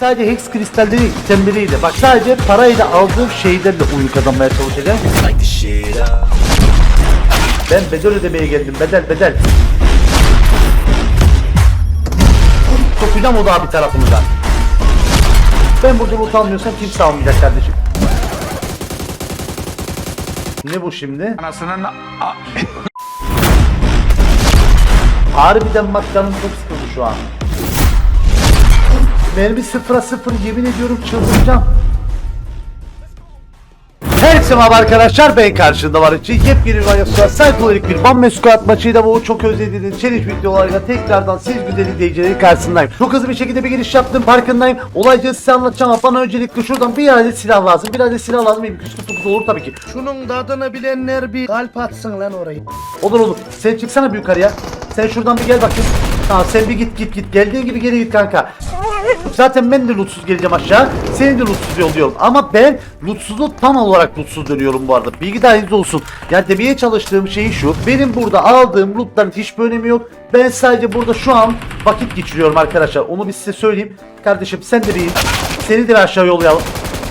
Sadece hex kristalleri itemleriyle bak sadece parayla aldığım şeylerle oyun kazanmaya çalışacağım. Ben bedel ödemeye geldim bedel bedel. Sokacağım o da abi tarafımıza. Ben burada loot almıyorsam kimse almayacak kardeşim. Ne bu şimdi? Anasının Harbiden bak canım çok sıkıldı şu an. Mermi sıfıra sıfır yemin ediyorum çıldıracağım. Herkese merhaba arkadaşlar ben karşında var için yepyeni bir Ayasya Psychologic bir Bam Squad maçıyla bu çok özlediğiniz challenge videolarıyla tekrardan siz güzel izleyicilerin karşısındayım. Çok hızlı bir şekilde bir giriş yaptım farkındayım. Olayca size anlatacağım ama bana öncelikle şuradan bir adet silah lazım. Bir adet silah lazım. Benim 249 olur tabii ki. Şunun tadını bilenler bir kalp atsın lan orayı. Olur olur. Sen çıksana bir yukarıya. Sen şuradan bir gel bakayım. Tamam sen bir git git git. Geldiğin gibi geri git kanka. Zaten ben de lootsuz geleceğim aşağı. Seni de lootsuz yolluyorum. Ama ben lootsuzu tam olarak lootsuz dönüyorum bu arada. Bilgi dahiliniz olsun. Yani demeye çalıştığım şey şu. Benim burada aldığım lootların hiçbir önemi yok. Ben sadece burada şu an vakit geçiriyorum arkadaşlar. Onu bir size söyleyeyim. Kardeşim sen de bir in. Seni de bir aşağı yollayalım.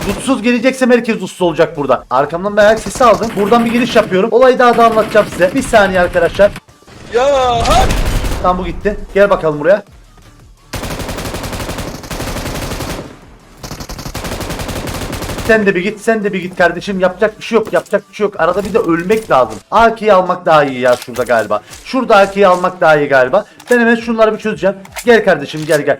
Lutsuz geleceksem herkes lutsuz olacak burada. Arkamdan bir ayak sesi aldım. Buradan bir giriş yapıyorum. Olayı daha da anlatacağım size. Bir saniye arkadaşlar. Ya Tam bu gitti. Gel bakalım buraya. Sen de bir git, sen de bir git kardeşim. Yapacak bir şey yok, yapacak bir şey yok. Arada bir de ölmek lazım. AK'yi almak daha iyi ya şurada galiba. Şurada AK'yi almak daha iyi galiba. Ben hemen şunları bir çözeceğim. Gel kardeşim gel gel.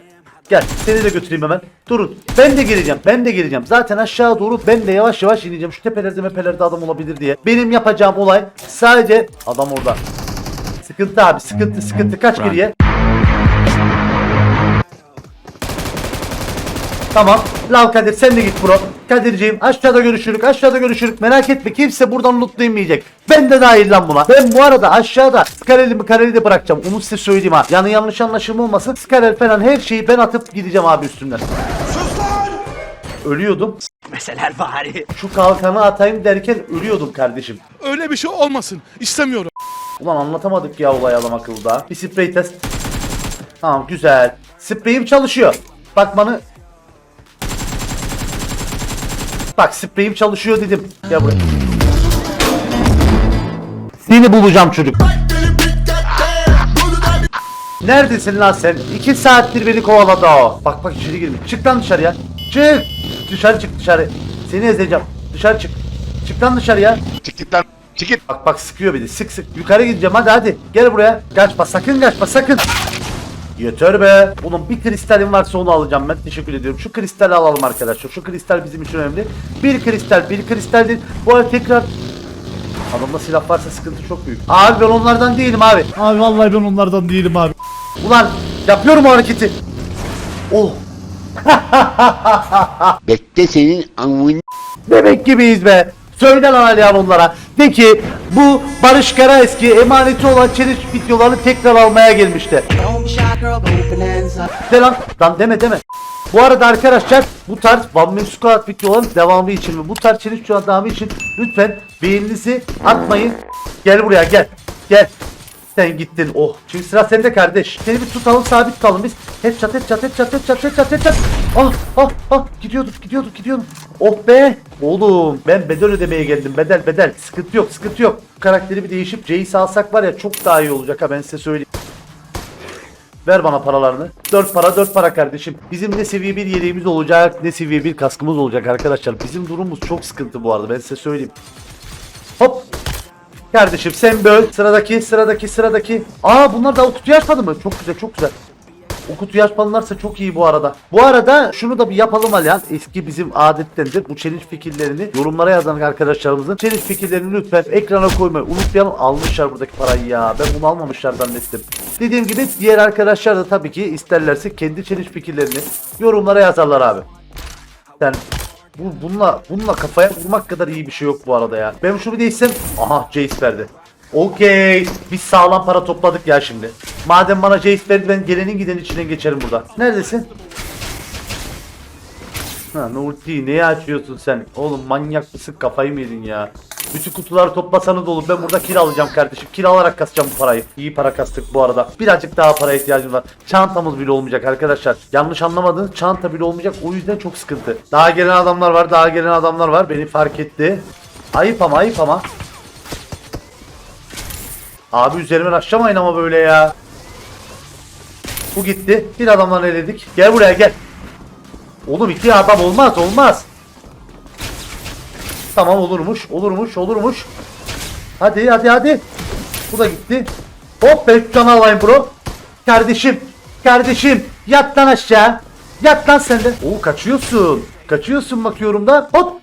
Gel seni de götüreyim hemen. Durun. Ben de geleceğim. Ben de geleceğim. Zaten aşağı doğru ben de yavaş yavaş ineceğim. Şu tepelerde mepelerde adam olabilir diye. Benim yapacağım olay sadece adam orada. Sıkıntı abi sıkıntı sıkıntı. Kaç geriye. Tamam. Lav Kadir sen de git bro. Kadirciğim aşağıda görüşürük aşağıda görüşürük. Merak etme kimse buradan lootlayamayacak. Ben de dahil lan buna. Ben bu arada aşağıda Skarel'i mi Karel'i de bırakacağım. Onu size söyleyeyim ha. Yani yanlış anlaşılma olmasın. Skarel falan her şeyi ben atıp gideceğim abi üstünden. Ölüyordum. Meseler bari. Şu kalkanı atayım derken ölüyordum kardeşim. Öyle bir şey olmasın. İstemiyorum. Ulan anlatamadık ya olay adam akıllı daha. Bir sprey test. Tamam güzel. Spreyim çalışıyor. Bakmanı... Bak spreyim çalışıyor dedim. Gel buraya. Seni bulacağım çocuk. Neredesin lan sen? İki saattir beni kovaladı o. Bak bak içeri girmiş. Çık lan dışarıya. Çık. Dışarı çık dışarı. Seni ezeceğim. Dışarı çık. Çık lan dışarıya. çık git lan. Çık git. Bak bak sıkıyor beni. Sık sık. Yukarı gideceğim hadi hadi. Gel buraya. Kaçma sakın kaçma sakın. Yeter be. Bunun bir kristalim varsa onu alacağım ben. Teşekkür ediyorum. Şu kristali alalım arkadaşlar. Şu kristal bizim için önemli. Bir kristal, bir kristal değil. Bu arada tekrar Adamda silah varsa sıkıntı çok büyük. Abi ben onlardan değilim abi. Abi vallahi ben onlardan değilim abi. Ulan yapıyorum o hareketi. Oh. Bekle senin amın. Demek gibiyiz be. Söyle lan Ali onlara. De ki bu Barış Karaeski emaneti olan challenge videolarını tekrar almaya gelmişti. De lan. Lan deme deme. Bu arada arkadaşlar bu tarz One Man videoların devamı için ve bu tarz challenge videoların devamı için lütfen beğeninizi atmayın. Gel buraya gel. Gel. Sen gittin. Oh. Şimdi sıra sende kardeş. Seni bir tutalım sabit kalın biz. Hep çat hep çat hep çat hep çat hep çat hep çat. Ah ah ah gidiyorduk gidiyorduk gidiyorduk. Oh be. Oğlum ben bedel ödemeye geldim. Bedel bedel. Sıkıntı yok sıkıntı yok. Karakteri bir değişip Jace'i alsak var ya çok daha iyi olacak ha ben size söyleyeyim. Ver bana paralarını. 4 para 4 para kardeşim. Bizim ne seviye bir yeleğimiz olacak ne seviye bir kaskımız olacak arkadaşlar. Bizim durumumuz çok sıkıntı bu arada ben size söyleyeyim. Kardeşim sen böl. Sıradaki sıradaki sıradaki. Aa bunlar da o kutuyu açmadı mı? Çok güzel çok güzel. O kutuyu açmalılarsa çok iyi bu arada. Bu arada şunu da bir yapalım Alihan. Eski bizim adettendir. Bu challenge fikirlerini yorumlara yazan arkadaşlarımızın challenge fikirlerini lütfen ekrana koymayı unutmayalım. Almışlar buradaki parayı ya. Ben bunu almamışlar zannettim. Dediğim gibi diğer arkadaşlar da tabii ki isterlerse kendi challenge fikirlerini yorumlara yazarlar abi. Sen bu, bununla, bununla kafaya vurmak kadar iyi bir şey yok bu arada ya. Ben şunu bir değişsem. Aha Jace verdi. Okey. Biz sağlam para topladık ya şimdi. Madem bana Jace verdi ben gelenin giden içinden geçerim burada. Neredesin? Ha ne ultiyi açıyorsun sen? Oğlum manyak mısın kafayı mı yedin ya? Bütün kutuları toplasanız da olur. Ben burada kill alacağım kardeşim. Kill alarak kasacağım bu parayı. İyi para kastık bu arada. Birazcık daha para ihtiyacım var. Çantamız bile olmayacak arkadaşlar. Yanlış anlamadınız. Çanta bile olmayacak. O yüzden çok sıkıntı. Daha gelen adamlar var. Daha gelen adamlar var. Beni fark etti. Ayıp ama ayıp ama. Abi üzerime aşamayın ama böyle ya. Bu gitti. Bir adamdan eledik. Gel buraya gel. Oğlum iki adam olmaz olmaz. Tamam olurmuş olurmuş olurmuş. Hadi hadi hadi. Bu da gitti. Hop şu canı alayım bro. Kardeşim. Kardeşim. Yat lan aşağı. Yat lan sen de. Oo kaçıyorsun. Kaçıyorsun bakıyorum da. Hop.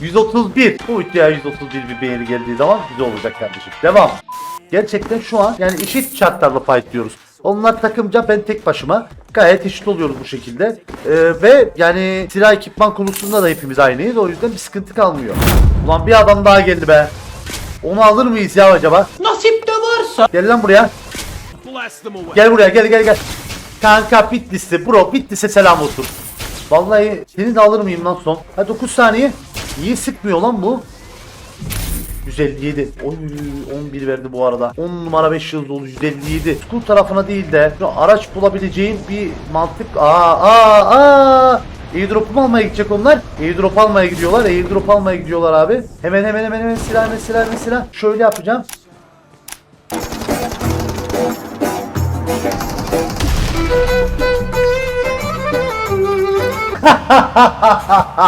131. Bu iddia 131 bir beğeni geldiği zaman güzel olacak kardeşim. Devam. Gerçekten şu an yani eşit şartlarla fight diyoruz. Onlar takımca ben tek başıma gayet eşit oluyoruz bu şekilde. Ee, ve yani silah ekipman konusunda da hepimiz aynıyız. O yüzden bir sıkıntı kalmıyor. Ulan bir adam daha geldi be. Onu alır mıyız ya acaba? Nasip de varsa. Gel lan buraya. Gel buraya gel gel gel. Kanka Bitlis'te bro Bitlis'e selam olsun. Vallahi seni de alır mıyım lan son? Ha 9 saniye. Niye sıkmıyor lan bu? 157. Oy 11 verdi bu arada. 10 numara 5 yıldız oldu 157. School tarafına değil de şu araç bulabileceğim bir mantık. Aa aa aa. Airdrop'u mu almaya gidecek onlar? Airdrop almaya gidiyorlar. Airdrop almaya gidiyorlar abi. Hemen hemen hemen hemen silah hemen silah hemen silah. Şöyle yapacağım.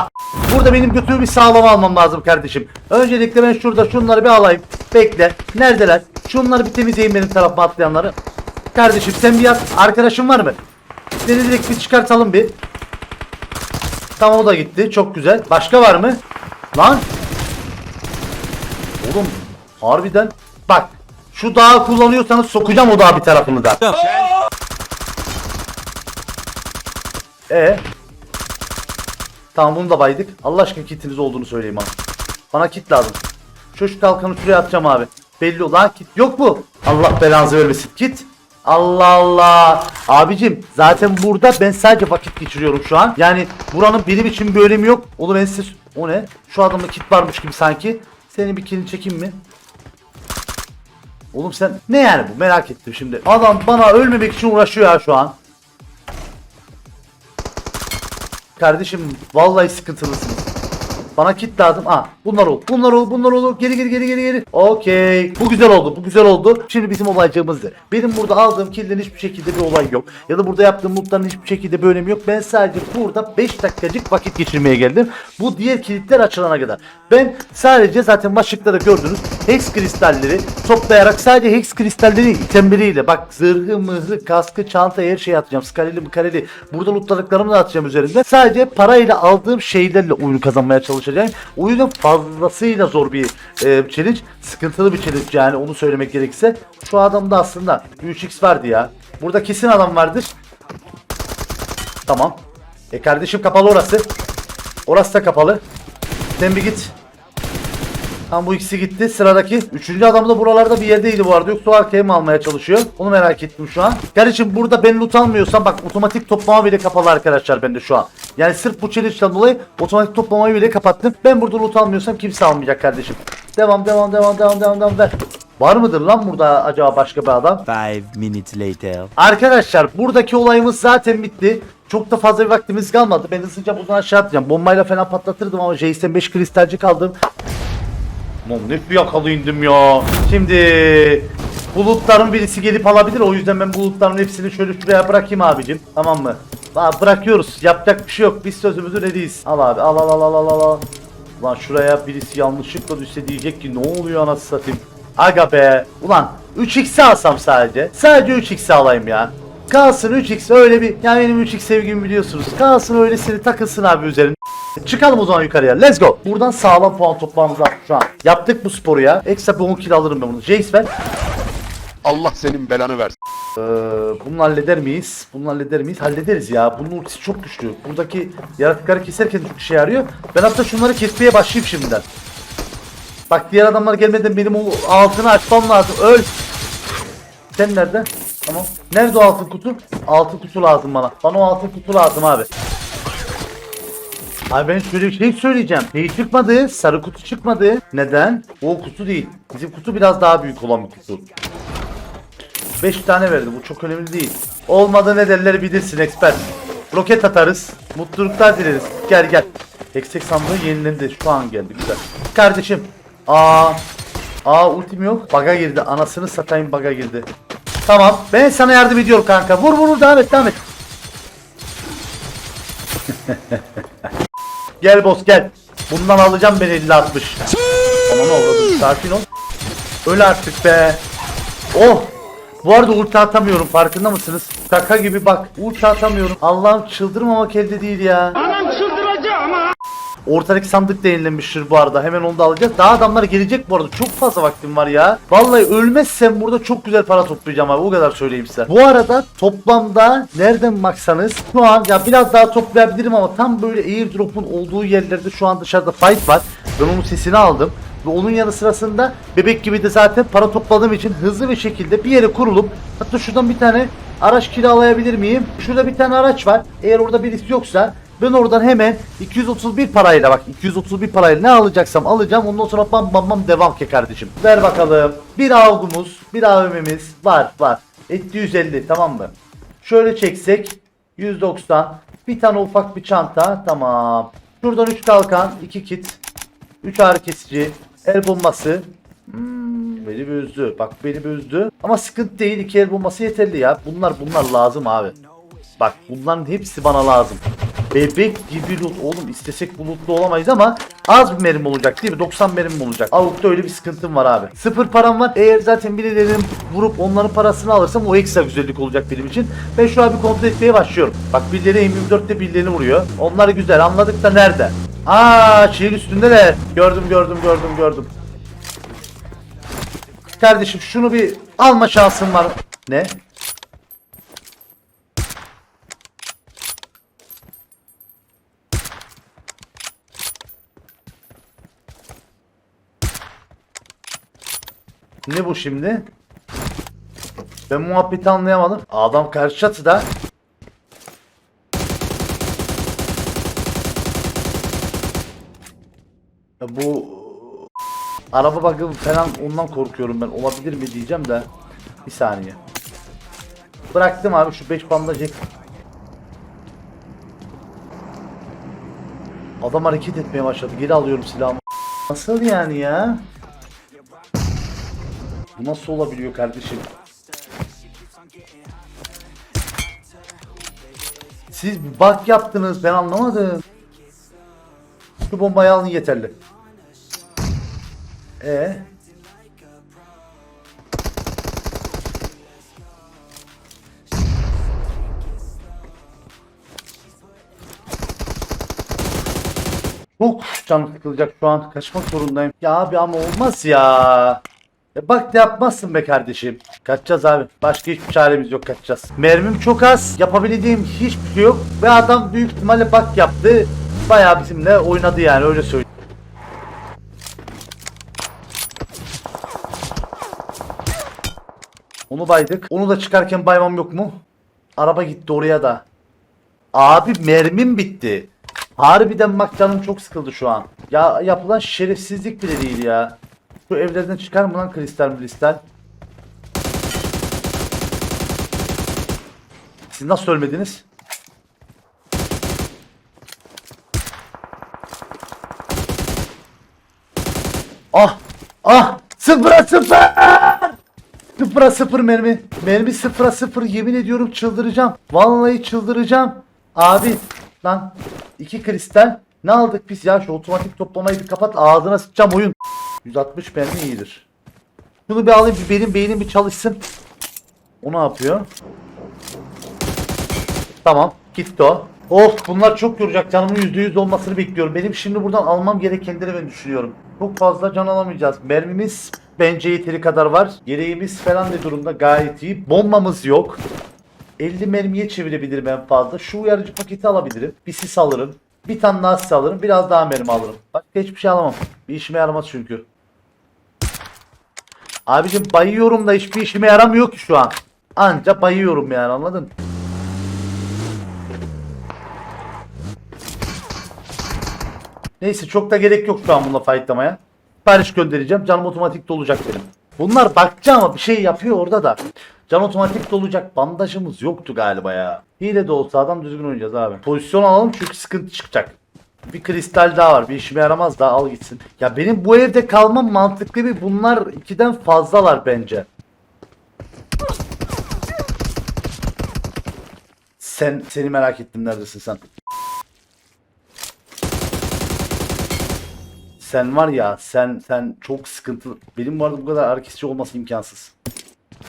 Burada benim götümü bir sağlam almam lazım kardeşim. Öncelikle ben şurada şunları bir alayım. Bekle. Neredeler? Şunları bir temizleyin benim tarafıma atlayanları. Kardeşim sen bir yat. Arkadaşın var mı? Seni direkt bir çıkartalım bir. Tamam o da gitti. Çok güzel. Başka var mı? Lan. Oğlum harbiden bak şu dağı kullanıyorsanız sokacağım o dağ bir tarafını da. E Tamam bunu da baydık. Allah aşkına kitiniz olduğunu söyleyeyim bana. Bana kit lazım. Şu şu kalkanı şuraya atacağım abi. Belli ol. Kit yok mu? Allah belanızı vermesin. Kit. Allah Allah. Abicim zaten burada ben sadece vakit geçiriyorum şu an. Yani buranın benim için bir önemi yok. Oğlum ben size... O ne? Şu adamda kit varmış gibi sanki. Senin bir kilini çekeyim mi? Oğlum sen ne yani bu merak ettim şimdi. Adam bana ölmemek için uğraşıyor ya şu an. Kardeşim vallahi sıkıntılısınız. Bana kit lazım. Aa bunlar ol. Bunlar ol. Bunlar olur. Geri geri geri geri geri. Okey. Bu güzel oldu. Bu güzel oldu. Şimdi bizim olaycığımız ne? Benim burada aldığım kill'den hiçbir şekilde bir olay yok. Ya da burada yaptığım lootların hiçbir şekilde bir önemi yok. Ben sadece burada 5 dakikacık vakit geçirmeye geldim. Bu diğer kilitler açılana kadar. Ben sadece zaten başlıkta gördünüz. Hex kristalleri toplayarak sadece hex kristalleri itemleriyle bak zırhı mıhı kaskı çanta her şeyi atacağım. Skaleli mıkareli. Burada lootladıklarımı da atacağım üzerinde. Sadece parayla aldığım şeylerle oyunu kazanmaya çalışacağım. O yüzden fazlasıyla zor bir e, challenge. Sıkıntılı bir challenge yani onu söylemek gerekirse. Şu adamda aslında 3x vardı ya. Burada kesin adam vardır. Tamam. E kardeşim kapalı orası. Orası da kapalı. Sen bir git. Tam bu ikisi gitti. Sıradaki. Üçüncü adam da buralarda bir yerdeydi bu arada. Yoksa arkaya mı almaya çalışıyor? Onu merak ettim şu an. Kardeşim burada ben loot almıyorsam bak otomatik toplama bile kapalı arkadaşlar bende şu an. Yani sırf bu challenge'dan dolayı otomatik toplamayı bile kapattım. Ben burada loot almıyorsam kimse almayacak kardeşim. Devam devam devam devam devam devam ver. Var mıdır lan burada acaba başka bir adam? Five minutes later. Arkadaşlar buradaki olayımız zaten bitti. Çok da fazla bir vaktimiz kalmadı. Ben hızlıca buradan aşağı atacağım. Bombayla falan patlatırdım ama Jason 5 kristalci kaldım. Lan yakalı indim ya. Şimdi bulutların birisi gelip alabilir. O yüzden ben bulutların hepsini şöyle şuraya bırakayım abicim. Tamam mı? Aa, bırakıyoruz. Yapacak bir şey yok. Biz sözümüzün ediyiz. Al abi al al al al al al. Lan şuraya birisi yanlışlıkla düşse diyecek ki ne oluyor anasını satayım. Aga be. Ulan 3x alsam sadece. Sadece 3x alayım ya. Kalsın 3x öyle bir yani benim 3x sevgimi biliyorsunuz. Kalsın öylesini takılsın abi üzerine. Çıkalım o zaman yukarıya. Let's go. Buradan sağlam puan toplamamız var şu an. Yaptık bu sporu ya. Ekstra bir 10 kill alırım ben bunu. Jace ver. Allah senin belanı versin. Ee, bunu halleder miyiz? Bunu halleder miyiz? Hallederiz ya. Bunun ultisi çok güçlü. Buradaki yaratıkları keserken çok işe yarıyor. Ben hatta şunları kesmeye başlayayım şimdiden. Bak diğer adamlar gelmeden benim o altını açmam lazım. Öl. Sen nerede? Tamam. Nerede o altın kutu? Altın kutu lazım bana. Bana o altın kutu lazım abi. Abi ben şöyle bir şey söyleyeceğim. Şey çıkmadı. Sarı kutu çıkmadı. Neden? O kutu değil. Bizim kutu biraz daha büyük olan bir kutu. 5 tane verdi. Bu çok önemli değil. Olmadı ne derler bilirsin expert. Roket atarız. Mutluluklar dileriz. Gel gel. Eksik sandığı yenilendi. Şu an geldi. Güzel. Kardeşim. Aa. Aa ultim yok. Baga girdi. Anasını satayım baga girdi. Tamam. Ben sana yardım ediyorum kanka. Vur vur vur. Devam et devam et. Gel boss gel. Bundan alacağım ben 50 60. Aman avradım sakin ol. Öl artık be. Oh. Bu arada ulti atamıyorum farkında mısınız? Kaka gibi bak. Ulti atamıyorum. Allah'ım çıldırmamak elde değil ya. Ortadaki sandık da yenilenmiştir bu arada. Hemen onu da alacağız. Daha adamlar gelecek bu arada. Çok fazla vaktim var ya. Vallahi ölmezsem burada çok güzel para toplayacağım abi. O kadar söyleyeyim size. Bu arada toplamda nereden baksanız şu an ya biraz daha toplayabilirim ama tam böyle airdrop'un olduğu yerlerde şu an dışarıda fight var. Ben onun sesini aldım. Ve onun yanı sırasında bebek gibi de zaten para topladığım için hızlı bir şekilde bir yere kurulup hatta şuradan bir tane araç kiralayabilir miyim? Şurada bir tane araç var. Eğer orada birisi yoksa ben oradan hemen 231 parayla bak 231 parayla ne alacaksam alacağım. Ondan sonra bam bam bam devam ki kardeşim. Ver bakalım. Bir avgumuz, bir AVM'miz var var. Etti 150 tamam mı? Şöyle çeksek 190. Bir tane ufak bir çanta tamam. Şuradan 3 kalkan, 2 kit, 3 ağrı kesici, el bombası. Hmm, beni bir üzdü. Bak beni bir üzdü. Ama sıkıntı değil. iki el bombası yeterli ya. Bunlar bunlar lazım abi. Bak bunların hepsi bana lazım. Bebek gibi loot. Oğlum istesek bulutlu olamayız ama az bir merim olacak değil mi? 90 merim olacak. Avukta öyle bir sıkıntım var abi. Sıfır param var. Eğer zaten birilerinin vurup onların parasını alırsam o ekstra güzellik olacak benim için. Ben şu an bir kontrol etmeye başlıyorum. Bak birileri M24'te birilerini vuruyor. Onlar güzel anladık da nerede? Aa şehir üstündeler. Gördüm gördüm gördüm gördüm. Kardeşim şunu bir alma şansın var. Ne? Ne bu şimdi? Ben muhabbeti anlayamadım. Adam karşı çatıda. Ya bu araba bakım falan ondan korkuyorum ben. Olabilir mi diyeceğim de. Bir saniye. Bıraktım abi şu 5 bandajı. Adam hareket etmeye başladı. Geri alıyorum silahımı. Nasıl yani ya? Bu nasıl olabiliyor kardeşim? Siz bir bug yaptınız ben anlamadım. Şu bombayı alın yeterli. E Çok canım sıkılacak şu an. Kaçmak zorundayım. Ya abi ama olmaz ya. Ya bak ne yapmazsın be kardeşim. Kaçacağız abi. Başka hiçbir çaremiz yok kaçacağız. Mermim çok az. Yapabildiğim hiçbir şey yok. Ve adam büyük ihtimalle bak yaptı. Bayağı bizimle oynadı yani öyle söyleyeyim. Onu baydık. Onu da çıkarken baymam yok mu? Araba gitti oraya da. Abi mermim bitti. Harbiden bak canım çok sıkıldı şu an. Ya yapılan şerefsizlik bile değil ya. Şu evlerden çıkar mı lan kristal kristal? Siz nasıl ölmediniz? Ah! Ah! Sıfıra sıfır! Sıfıra sıfır mermi. Mermi sıfıra sıfır yemin ediyorum çıldıracağım. Vallahi çıldıracağım. Abi lan iki kristal. Ne aldık biz ya şu otomatik toplamayı bir kapat ağzına sıçacağım oyun. 160 mermi iyidir. Şunu bir alayım bir benim beynim bir çalışsın. O ne yapıyor? Tamam gitti o. Of bunlar çok yoracak canımın %100 olmasını bekliyorum. Benim şimdi buradan almam gerekenleri ben düşünüyorum. Çok fazla can alamayacağız. Mermimiz bence yeteri kadar var. Gereğimiz falan ne durumda gayet iyi. Bombamız yok. 50 mermiye çevirebilirim en fazla. Şu uyarıcı paketi alabilirim. Bir sis alırım. Bir tane daha alırım. Biraz daha mermi alırım. Başka hiçbir şey alamam. Bir işime yaramaz çünkü. Abicim bayıyorum da hiçbir işime yaramıyor ki şu an. Anca bayıyorum yani anladın? Neyse çok da gerek yok şu an bununla fightlamaya. Sipariş göndereceğim. Canım otomatik dolacak benim. Bunlar bakacağım ama bir şey yapıyor orada da. Can otomatik dolacak. Bandajımız yoktu galiba ya. Hile de olsa adam düzgün oynayacağız abi. Pozisyon alalım çünkü sıkıntı çıkacak. Bir kristal daha var. Bir işime yaramaz daha al gitsin. Ya benim bu evde kalmam mantıklı bir bunlar ikiden fazlalar bence. Sen seni merak ettim neredesin sen? Sen var ya sen sen çok sıkıntılı. Benim bu arada bu kadar arkadaşçı olması imkansız.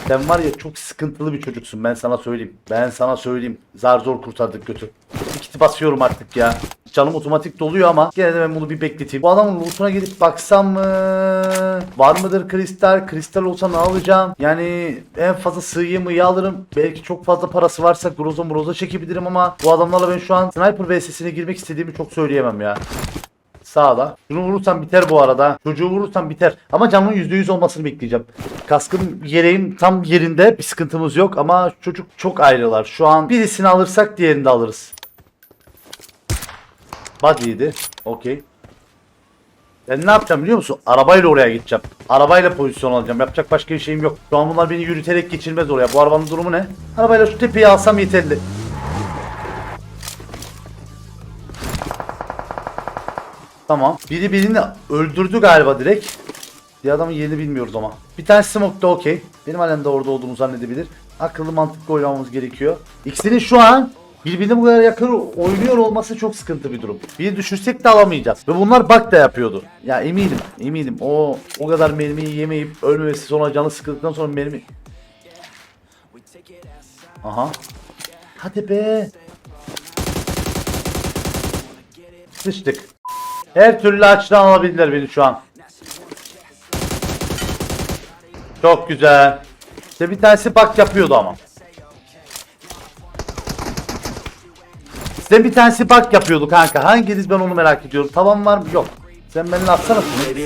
Sen var ya çok sıkıntılı bir çocuksun ben sana söyleyeyim. Ben sana söyleyeyim. Zar zor kurtardık götü. Bir kiti basıyorum artık ya. Canım otomatik doluyor ama gene de ben bunu bir bekleteyim. Bu adamın lootuna gidip baksam mı? Var mıdır kristal? Kristal olsa ne alacağım? Yani en fazla sığıyı mıyı alırım. Belki çok fazla parası varsa groza mroza çekebilirim ama bu adamlarla ben şu an sniper vs'sine girmek istediğimi çok söyleyemem ya. Sağda. Şunu vurursam biter bu arada. Çocuğu vurursam biter. Ama canımın %100 olmasını bekleyeceğim. Kaskım yereğim tam yerinde. Bir sıkıntımız yok ama çocuk çok ayrılar. Şu an birisini alırsak diğerini de alırız. Body'ydi. Okey. Ben ne yapacağım biliyor musun? Arabayla oraya gideceğim. Arabayla pozisyon alacağım. Yapacak başka bir şeyim yok. Şu an bunlar beni yürüterek geçirmez oraya. Bu arabanın durumu ne? Arabayla şu tepeyi alsam yeterli. Tamam. Biri birini öldürdü galiba direkt. Bir adamın yerini bilmiyoruz ama. Bir tane smoke da okey. Benim halen de orada olduğumu zannedebilir. Akıllı mantıklı oynamamız gerekiyor. İkisinin şu an birbirine bu kadar yakın oynuyor olması çok sıkıntı bir durum. Bir düşürsek de alamayacağız. Ve bunlar bug da yapıyordu. Ya eminim, eminim. O o kadar mermiyi yemeyip ölmemesi sonra canı sıkıldıktan sonra mermi... Aha. Hadi be. Sıçtık. Her türlü açıdan alabilirler beni şu an. Çok güzel. İşte bir tanesi bak yapıyordu ama. Size bir tanesi bak yapıyordu kanka. Hanginiz ben onu merak ediyorum. Tavan var mı? Yok. Sen beni atsana şunu.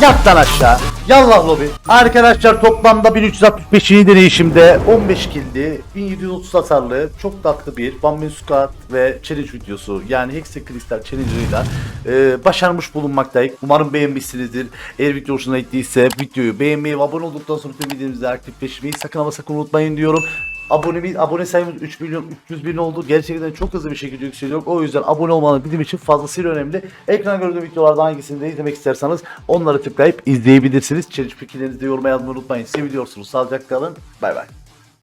Yat lan aşağı. Yallah lobi. Arkadaşlar toplamda 1365. deneyişimde 15 kildi. 1730 hasarlı. Çok tatlı bir Man Squad ve challenge videosu. Yani Hexe Crystal challenge'ıyla e, başarmış bulunmaktayım. Umarım beğenmişsinizdir. Eğer video hoşuna gittiyse videoyu beğenmeyi ve abone olduktan sonra tüm videomuzu aktifleşmeyi sakın ama sakın unutmayın diyorum. Abone, abone sayımız 3 milyon 300 bin oldu. Gerçekten çok hızlı bir şekilde yükseliyor. O yüzden abone olmanız bizim için fazlasıyla önemli. Ekran gördüğüm videolardan hangisini de izlemek isterseniz onları tıklayıp izleyebilirsiniz. Çelik fikirlerinizi de yoruma yazmayı unutmayın. Seviyorsunuz. Sağlıcakla kalın. Bay bay.